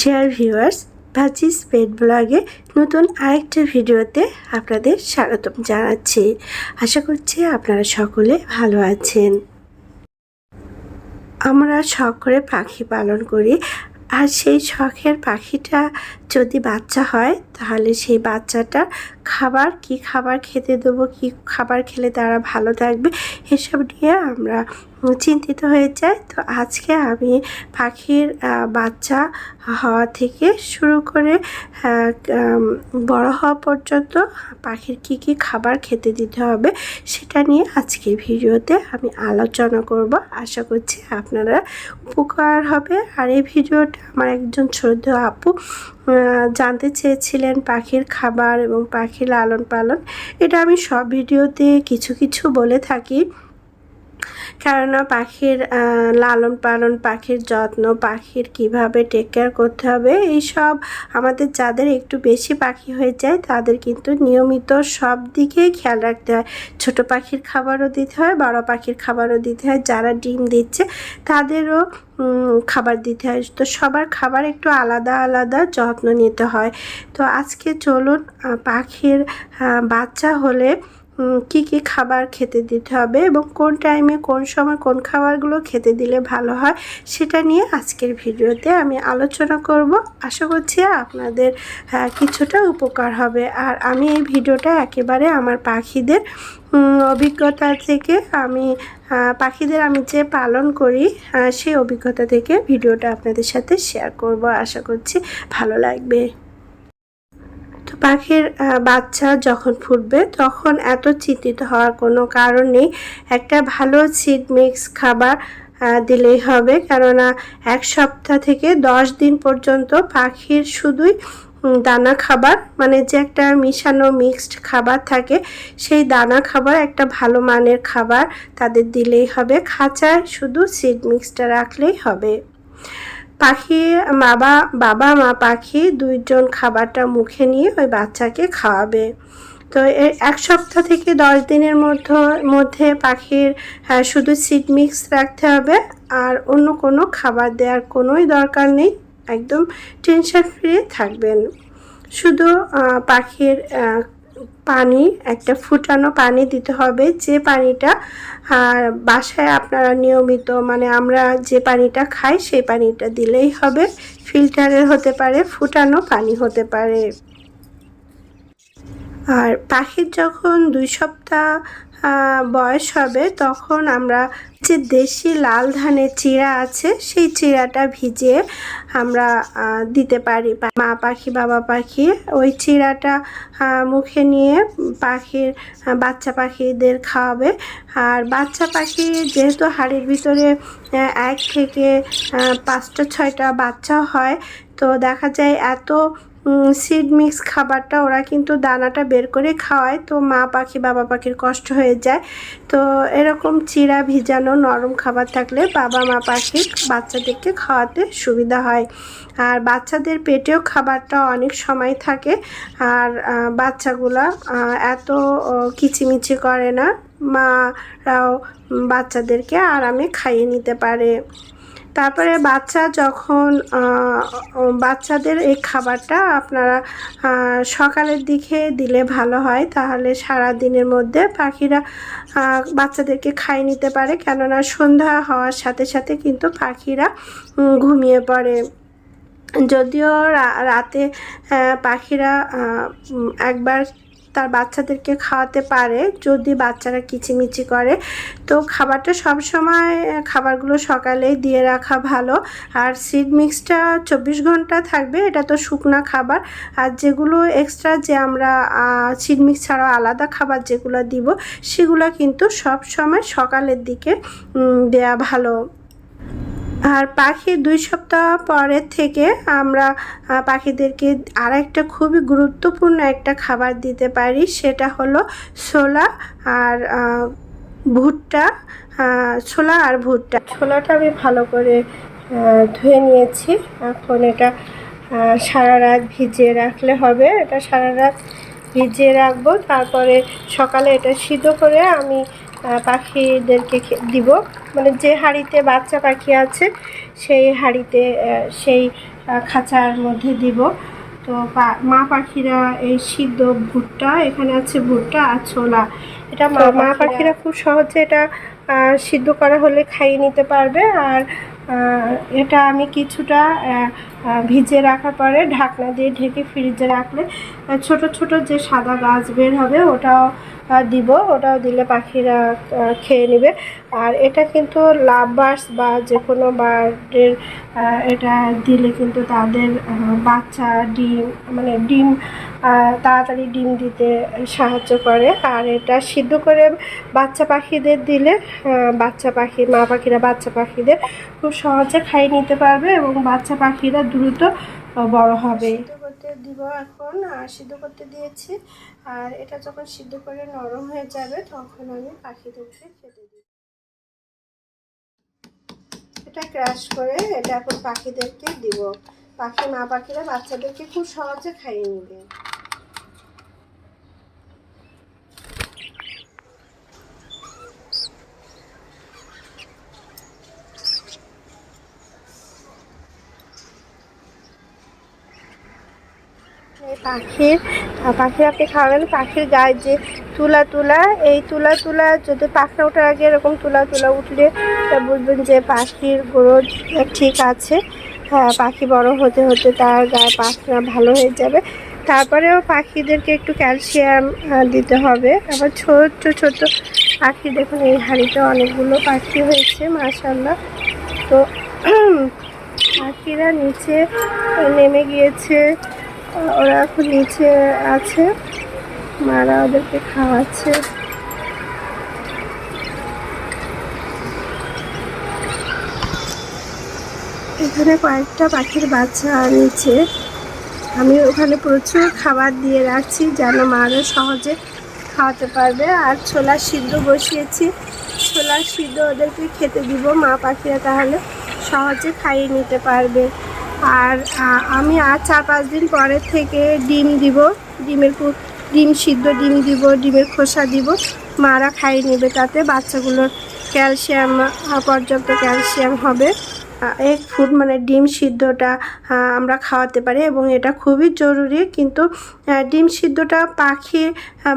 Dear viewers ভাজিস পেট ব্লগে নতুন আরেকটা ভিডিওতে আপনাদের স্বাগতম জানাচ্ছি। আশা করছি আপনারা সকলে ভালো আছেন। আমরা শখ করে পাখি পালন করি, আর সেই শখের পাখিটা যদি বাচ্চা হয়, তাহলে সেই বাচ্চাটা খাবার, কি খাবার খেতে দেবো, কি খাবার খেলে তারা ভালো থাকবে, এসব নিয়ে আমরা চিন্তিত হয়ে যাই। তো আজকে আমি পাখির বাচ্চা হওয়া থেকে শুরু করে বড় হওয়া পর্যন্ত পাখির কি কি খাবার খেতে দিতে হবে, সেটা নিয়ে আজকে ভিডিওতে আমি আলোচনা করব। আশা করছি আপনারা উপকার হবে। আর এই ভিডিওটা আমার একজন শ্রদ্ধেয় আপু জানতে চেয়েছিলেন পাখির খাবার এবং পাখির লালন পালন। এটা আমি সব ভিডিওতে কিছু কিছু বলে থাকি। কেননা পাখির লালন পালন পাখির যত্ন, পাখির কীভাবে টেক কেয়ার করতে হবে, এইসব আমাদের যাদের একটু বেশি পাখি হয়ে যায়, তাদের কিন্তু নিয়মিত সব দিকেই খেয়াল রাখতে হয়। ছোট পাখির খাবারও দিতে হয়, বড় পাখির খাবারও দিতে হয়, যারা ডিম দিচ্ছে তাদেরও খাবার দিতে হয়। তো সবার খাবার একটু আলাদা আলাদা যত্ন নিতে হয়। তো আজকে চলুন পাখির বাচ্চা হলে কি কি খাবার খেতে দিতে হবে এবং কোন টাইমে কোন সময় কোন খাবারগুলো খেতে দিলে ভালো হয় সেটা নিয়ে আজকের ভিডিওতে আমি আলোচনা করব। আশা করছি আপনাদের আহ, কিছুটা উপকার হবে। আর আমি এই ভিডিওটা একেবারে আমার পাখিদের অভিজ্ঞতা থেকে আমি পাখিদের আমি যে পালন করি সেই অভিজ্ঞতা থেকে ভিডিওটা আপনাদের সাথে শেয়ার করব। আশা করছি ভালো লাগবে। পাখির বাচ্চা যখন ফুটবে তখন এত চিন্তিত হওয়ার কোনো কারণ নেই। একটা ভালো সিড মিক্স খাবার দিলেই হবে। কেননা এক সপ্তাহ থেকে দশ দিন পর্যন্ত পাখির শুধুই দানা খাবার মানে যে একটা মিশানো মিক্সড খাবার থাকে, সেই দানা খাবার একটা ভালো মানের খাবার তাদের দিলেই হবে। খাঁচায় শুধু সিড মিক্সটা রাখলেই হবে। পাখি, বাবা বাবা মা পাখি দুইজন খাবারটা মুখে নিয়ে ওই বাচ্চাকে খাওয়াবে। তো এক সপ্তাহ থেকে দশ দিনের মধ্যে মধ্যে পাখির শুধু সিড মিক্স রাখতে হবে আর অন্য কোনো খাবার দেওয়ার কোনোই দরকার নেই। একদম টেনশন ফ্রি থাকবেন। শুধু পাখির পানি, একটা ফুটানো পানি দিতে হবে। যে পানিটা বাসায় আপনারা নিয়মিত মানে আমরা যে পানিটা খাই সেই পানিটা দিলেই হবে। ফিল্টারের হতে পারে, ফুটানো পানি হতে পারে। আর পাখির যখন দুই সপ্তাহ বয়স হবে তখন আমরা যে দেশি লাল ধানের চিড়া আছে সেই চিড়াটা ভিজিয়ে আমরা দিতে পারি। মা পাখি বাবা পাখি ওই আহ, মুখে নিয়ে পাখির বাচ্চা পাখিদের খাওয়াবে। আর বাচ্চা পাখি যেহেতু হাড়ির ভিতরে এক থেকে পাঁচটা ছয়টা বাচ্চা হয় তো দেখা যায় এত সিড মিক্স খাবারটা ওরা কিন্তু দানাটা বের করে খাওয়ায়। তো মা পাখি, বাবা পাখির কষ্ট হয়ে যায়। তো এরকম চিরা ভিজানো নরম খাবার থাকলে বাবা, মা পাখি বাচ্চাদেরকে খাওয়াতে সুবিধা হয়। আর বাচ্চাদের পেটেও খাবারটা অনেক সময় থাকে। আর বাচ্চাগুলা এত কিচিমিচি করে না। মারাও বাচ্চাদেরকে আরামে খাইয়ে নিতে পারে। তারপরে বাচ্চা যখন বাচ্চাদের এই খাবারটা আপনারা সকালের দিকে দিলে ভালো হয়। তাহলে সারা দিনের মধ্যে পাখিরা বাচ্চাদেরকে খাই নিতে পারে। কেননা সন্ধ্যা হওয়ার সাথে সাথে কিন্তু পাখিরা ঘুমিয়ে পড়ে। যদিও রাতে পাখিরা একবার তার বাচ্চাদেরকে খাওয়াতে পারে যদি বাচ্চারা কিচিমিচি করে। তো খাবারটা সব সময় খাবারগুলো সকালেই দিয়ে রাখা ভালো। আর সিড মিক্সটা চব্বিশ ঘণ্টা থাকবে, এটা তো শুকনা খাবার। আর যেগুলো এক্সট্রা যে আমরা সিড মিক্স ছাড়াও আলাদা খাবার যেগুলো দিব, সেগুলো কিন্তু সব সময় সকালের দিকে দেয়া ভালো। আর পাখি দুই সপ্তাহ পরের থেকে আমরা পাখিদেরকে আর একটা খুবই গুরুত্বপূর্ণ একটা খাবার দিতে পারি, সেটা হলো ছোলা আর ভুট্টা ছোলা আর ভুট্টা। ছোলাটা আমি ভালো করে ধুয়ে নিয়েছি। এখন এটা সারা রাত ভিজিয়ে রাখলে হবে। এটা সারা রাত ভিজিয়ে রাখব। তারপরে সকালে এটা সিদ্ধ করে আমি পাখিদেরকে দিব। মানে যে হাঁড়িতে বাচ্চা পাখি আছে সেই হাঁড়িতে সেই খাঁচার মধ্যে দিব। তো মা পাখিরা এই সিদ্ধ ভুট্টা এখানে আছে ভুট্টা আর ছোলা। এটা মা মা পাখিরা খুব সহজে এটা সিদ্ধ করা হলে খাইয়ে নিতে পারবে। আর এটা আমি কিছুটা ভিজে রাখার পরে ঢাকনা দিয়ে ঢেকে ফ্রিজে রাখলে ছোট ছোট যে সাদা গাছ বের হবে ওটাও দিব, ওটাও দিলে পাখিরা খেয়ে নেবে। আর এটা কিন্তু লাভ বার্ডস বা যে কোনো বার্ডের এটা দিলে কিন্তু তাদের বাচ্চা ডিম মানে ডিম তাড়াতাড়ি ডিম দিতে সাহায্য করে। আর এটা সিদ্ধ করে বাচ্চা পাখিদের দিলে বাচ্চা পাখি, মা পাখিরা বাচ্চা পাখিদের খুব সহজে খাইয়ে নিতে পারবে এবং বাচ্চা পাখিরা দ্রুত বড় হবে। দিব এখন সিদ্ধ করতে দিয়েছি। আর এটা যখন সিদ্ধ করে নরম হয়ে যাবে, তখন আমি পাখিদেরকে খেতে দিই এটা ক্রাশ করে এটা এখন পাখিদেরকে দিব। পাখি মা পাখিরা বাচ্চাদেরকে খুব সহজে খাইয়ে নেবে। পাখির পাখি আপনি খাওয়াবেন পাখির গায়ে যে তুলা তুলা, এই তুলা তুলা যদি পাখনা ওঠার আগে এরকম তুলা তুলা উঠলে বুঝবেন যে পাখির গ্রোথ ঠিক আছে। হ্যাঁ পাখি বড় হতে হতে তার গায়ে পাখনা ভালো হয়ে যাবে। তারপরেও পাখিদেরকে একটু ক্যালসিয়াম দিতে হবে। আবার ছোট ছোট পাখি দেখুন, এই হাঁড়িতে অনেকগুলো পাখি হয়েছে মাশাল্লাহ তো পাখিরা নিচে নেমে গিয়েছে। ওরা এখন নিচে আছে। মারা ওদেরকে খাওয়াচ্ছে। এখানে কয়েকটা পাখির বাচ্চা নিচে আমি ওখানে প্রচুর খাবার দিয়ে রাখছি যেন মারা সহজে খাওয়াতে পারবে। আর ছোলা সিদ্ধ বসিয়েছি। ছোলা সিদ্ধ ওদেরকে খেতে দিব। মা পাখিরা তাহলে সহজে খাইয়ে নিতে পারবে। আর আমি আর চার পাঁচ দিন পরের থেকে ডিম দিব, ডিমের ডিম সিদ্ধ ডিম দিব, ডিমের খোসা দিব, মারা খাইয়ে নেবে তাতে বাচ্চাগুলোর ক্যালসিয়াম পর্যাপ্ত ক্যালসিয়াম হবে। এক ফুড মানে ডিম সিদ্ধটা আমরা খাওয়াতে পারি এবং এটা খুবই জরুরি। কিন্তু ডিম সিদ্ধটা পাখি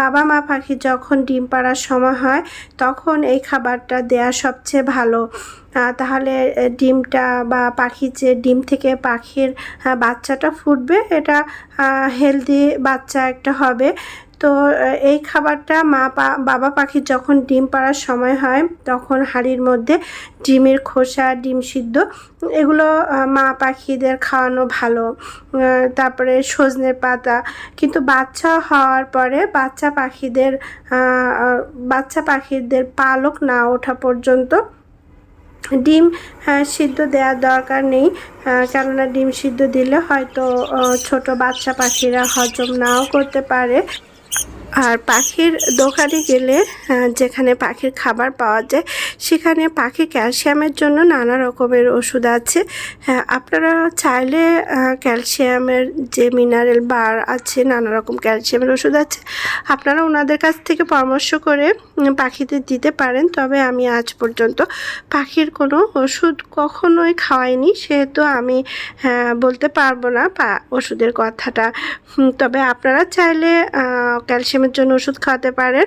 বাবা মা পাখি যখন ডিম পাড়ার সময় হয়, তখন এই খাবারটা দেয়া সবচেয়ে ভালো। তাহলে ডিমটা বা পাখি যে ডিম থেকে পাখির বাচ্চাটা ফুটবে, এটা হেলদি বাচ্চা একটা হবে। তো এই খাবারটা মা বাবা পাখির যখন ডিম পাড়ার সময় হয় তখন হাঁড়ির মধ্যে ডিমের খোসা ডিম সিদ্ধ এগুলো মা পাখিদের খাওয়ানো ভালো। তারপরে সজনের পাতা। কিন্তু বাচ্চা হওয়ার পরে বাচ্চা পাখিদের বাচ্চা পাখিদের পালক না ওঠা পর্যন্ত ডিম হ্যাঁ, সিদ্ধ দেওয়ার দরকার নেই। কেননা ডিম সিদ্ধ দিলে হয়তো ছোট বাচ্চা পাখিরা হজম নাও করতে পারে। আর পাখির দোকানে গেলে যেখানে পাখির খাবার পাওয়া যায় সেখানে পাখি ক্যালসিয়ামের জন্য নানা রকমের ওষুধ আছে। হ্যাঁ আপনারা চাইলে ক্যালসিয়ামের যে মিনারেল বার আছে নানা রকম ক্যালসিয়ামের ওষুধ আছে আপনারা ওনাদের কাছ থেকে পরামর্শ করে পাখিদের দিতে পারেন। তবে আমি আজ পর্যন্ত পাখির কোনো ওষুধ কখনোই খাওয়াইনি। সেহেতু আমি হ্যাঁ, বলতে পারব না পা- ওষুধের কথাটা। তবে আপনারা চাইলে আহ, ক্যালসিয়ামের জন্য ওষুধ খাওয়াতে পারেন।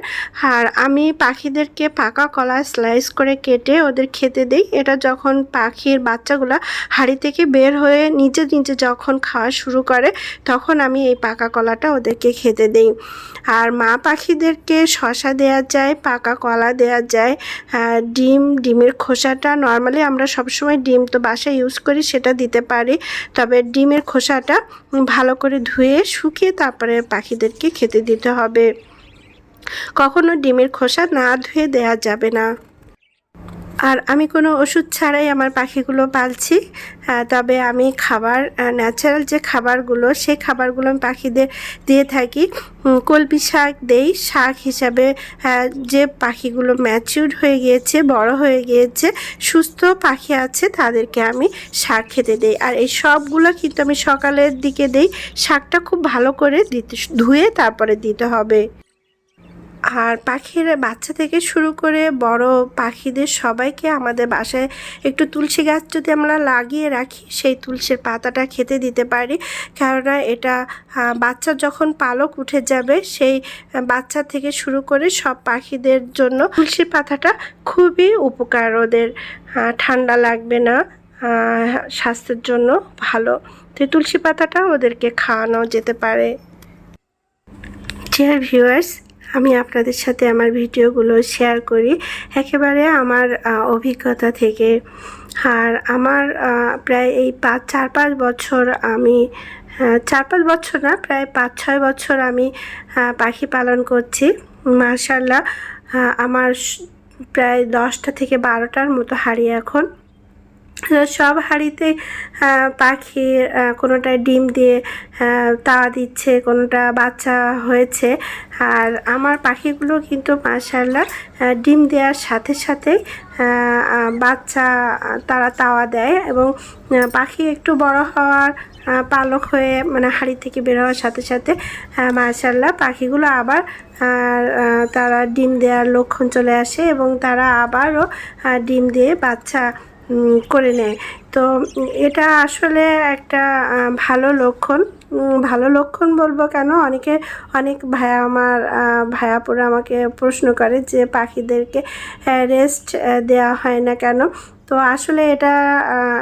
আর আমি পাখিদেরকে পাকা কলা স্লাইস করে কেটে ওদের খেতে দিই। এটা যখন পাখির বাচ্চাগুলো হাঁড়ি থেকে বের হয়ে নিজে নিজে যখন খাওয়া শুরু করে, তখন আমি এই পাকা কলাটা ওদেরকে খেতে দিই। আর মা পাখিদেরকে শশা দেওয়া যায়, পাকা কলা দেওয়া যায় আর ডিম, ডিমের খোসাটা নর্মালি আমরা সবসময় ডিম তো বাসায় ইউজ করি, সেটা দিতে পারি। তবে ডিমের খোসাটা ভালো করে ধুয়ে শুকিয়ে তারপরে পাখিদেরকে খেতে দিতে হবে। কখনো ডিমের খোসা না ধুয়ে দেওয়া যাবে না। আর আমি কোনো ওষুধ ছাড়াই আমার পাখিগুলো পালছি তবে আমি খাবার ন্যাচারাল যে খাবারগুলো, সেই খাবারগুলো আমি পাখিদের দিয়ে থাকি। কলপি শাক দেই, শাক হিসাবে যে পাখিগুলো ম্যাচিউর হয়ে গিয়েছে, বড় হয়ে গিয়েছে, সুস্থ পাখি আছে, তাদেরকে আমি শাক খেতে দেই। আর এই সবগুলো কিন্তু আমি সকালের দিকে দেই, শাকটা খুব ভালো করে দিতে, ধুয়ে তারপরে দিতে হবে। আর পাখির বাচ্চা থেকে শুরু করে বড় পাখিদের সবাইকে আমাদের বাসায় একটু তুলসী গাছ যদি আমরা লাগিয়ে রাখি, সেই তুলসীর পাতাটা খেতে দিতে পারি। কেননা এটা বাচ্চা যখন পালক উঠে যাবে, সেই বাচ্চা থেকে শুরু করে সব পাখিদের জন্য তুলসী পাতাটা খুবই উপকার। ওদের ঠান্ডা লাগবে না স্বাস্থ্যের জন্য ভালো। তো তুলসী পাতাটা ওদেরকে খাওয়ানো যেতে পারে। ভিউয়ার্স আমি আপনাদের সাথে আমার ভিডিওগুলো শেয়ার করি। একেবারে আমার অভিজ্ঞতা থেকে। আর আমার প্রায় এই পাঁচ, চার, পাঁচ বছর আমি চার, পাঁচ বছর না, প্রায় পাঁচ, ছয় বছর আমি পাখি পালন করছি। মার্শাল্লাহ আমার প্রায় দশটা থেকে বারোটার মতো হাড়ি এখন। সব হাঁড়িতে পাখি কোনোটায় ডিম দিয়ে তাওয়া দিচ্ছে, কোনোটা বাচ্চা হয়েছে। আর আমার পাখিগুলো কিন্তু মাশাল্লাহ ডিম দেওয়ার সাথে সাথে বাচ্চা, তারা তাওয়া দেয় এবং পাখি একটু বড় হওয়ার পালক হয়ে মানে হাঁড়ি থেকে বের হওয়ার সাথে সাথে মাশাল্লাহ পাখিগুলো আবার তারা ডিম দেওয়ার লক্ষণ চলে আসে এবং তারা আবারও ডিম দিয়ে বাচ্চা উম, করে নেয় তো এটা আসলে একটা ভালো লক্ষণ। ভালো লক্ষণ বলব কেন? অনেকে অনেক ভাইয়া আমার আহ, ভাইয়াপুরা আমাকে প্রশ্ন করে যে পাখিদেরকে রেস্ট দেওয়া হয় না কেন? তো আসলে এটা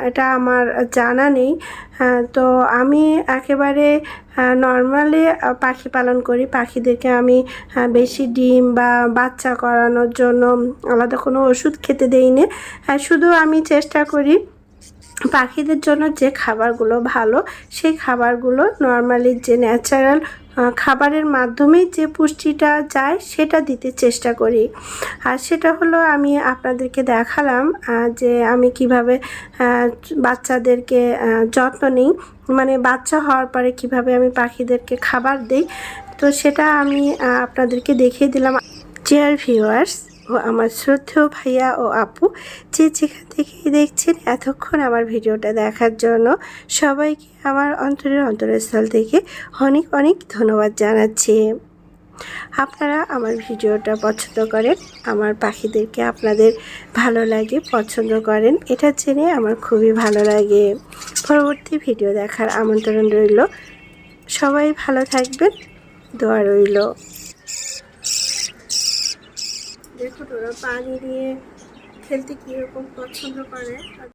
এটা আমার জানা নেই। তো আমি একেবারে নর্মালি পাখি পালন করি। পাখিদেরকে আমি বেশি ডিম বা বাচ্চা করানোর জন্য আলাদা কোনো ওষুধ খেতে দেই না শুধু আমি চেষ্টা করি পাখিদের জন্য যে খাবারগুলো ভালো, সেই খাবারগুলো নর্মালি যে ন্যাচারাল খাবারের মাধ্যমেই যে পুষ্টিটা যায়, সেটা দিতে চেষ্টা করি। আর সেটা হলো আমি আপনাদেরকে দেখালাম যে আমি কীভাবে বাচ্চাদেরকে যত্ন নিই। মানে বাচ্চা হওয়ার পরে কীভাবে আমি পাখিদেরকে খাবার দিই। তো সেটা আমি আপনাদেরকে দেখিয়ে দিলাম। চেয়ার ভিউয়ার্স ও আমার শ্রদ্ধেয় ভাইয়া ও আপু যে যেখান থেকেই দেখছেন এতক্ষণ আমার ভিডিওটা দেখার জন্য সবাইকে আমার অন্তরের অন্তরস্থল থেকে অনেক অনেক ধন্যবাদ জানাচ্ছি। আপনারা আমার ভিডিওটা পছন্দ করেন, আমার পাখিদেরকে আপনাদের ভালো লাগে, পছন্দ করেন, এটা জেনে আমার খুবই ভালো লাগে। পরবর্তী ভিডিও দেখার আমন্ত্রণ রইল। সবাই ভালো থাকবেন, দোয়া রইল। ওরা পানি দিয়ে খেলতে কীরকম পছন্দ করে।